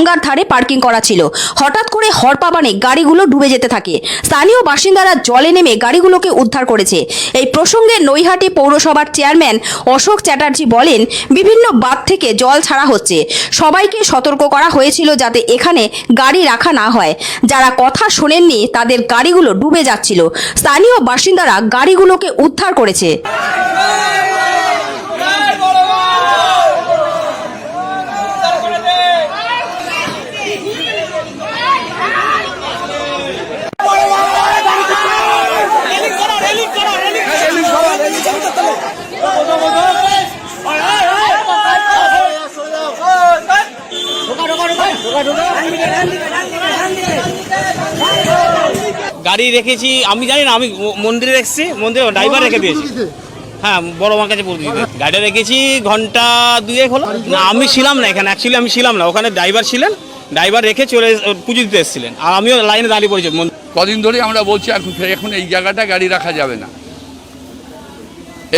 গঙ্গার ধারে পার্কিং করা ছিল। হঠাৎ করে হরপাবানে গাড়িগুলো ডুবে যেতে থাকে। স্থানীয় বাসিন্দারা জলে নেমে গাড়িগুলোকে উদ্ধার করেছে। এই প্রসঙ্গে নৈহাটি পৌরসভার চেয়ারম্যান অশোক চ্যাটার্জি বলেন, বিভিন্ন বাঁধ থেকে জল ছাড়া হচ্ছে। সবাইকে সতর্ক করা হয়েছিল যাতে এখানে গাড়ি রাখা না হয়। যারা কথা শোনেননি, তাদের গাড়িগুলো ডুবে যাচ্ছিল। স্থানীয় বাসিন্দারা গাড়িগুলোকে উদ্ধার করেছে। গাড়ি রেখেছি, আমি জানি না, আমি মন্দিরে এসেছি, মন্দিরে ড্রাইভার রেখে দিয়েছি। হ্যাঁ বড় মার কাছে পৌঁছে গাড়িটা রেখেছি, ঘণ্টা দুয়েক হলো। না, আমি ছিলাম না এখানে অ্যাকচুয়ালি আমি ছিলাম না। ওখানে ড্রাইভার ছিলেন ড্রাইভার রেখে চলে পুজো দিতে এসেছিলেন। আর আমিও লাইনে দাঁড়িয়ে পড়েছি কদিন ধরে আমরা বলছি, এখন এখন এই জায়গাটা গাড়ি রাখা যাবে না।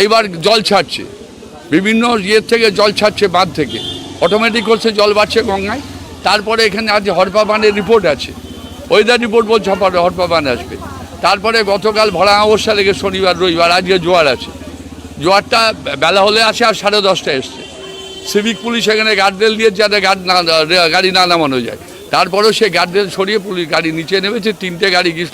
এইবার জল ছাড়ছে। বিভিন্ন ইয়ের থেকে জল ছাড়ছে, বাঁধ থেকে। অটোমেটিক করছে জল বাড়ছে গঙ্গায়। তারপরে এখানে আজ হরপা বানের রিপোর্ট আছে। ওয়েদার রিপোর্ট বলছে হরপা বান আসবে। তারপরে গতকাল ভরা অবস্থা লেগে শনিবার, রবিবার, আজকে জোয়ার আছে। জোয়ারটা বেলা হলে আসে আর সাড়ে দশটায় এসছে। সিভিক পুলিশ এখানে গার্ডরেল দিয়ে যাতে গার্ড না গাড়ি না নামানো যায়। তারপরেও সে গার্ডরেল সরিয়ে পুলিশ গাড়ি নিচে নেমেছে, তিনটে গাড়ি গিয়েছিল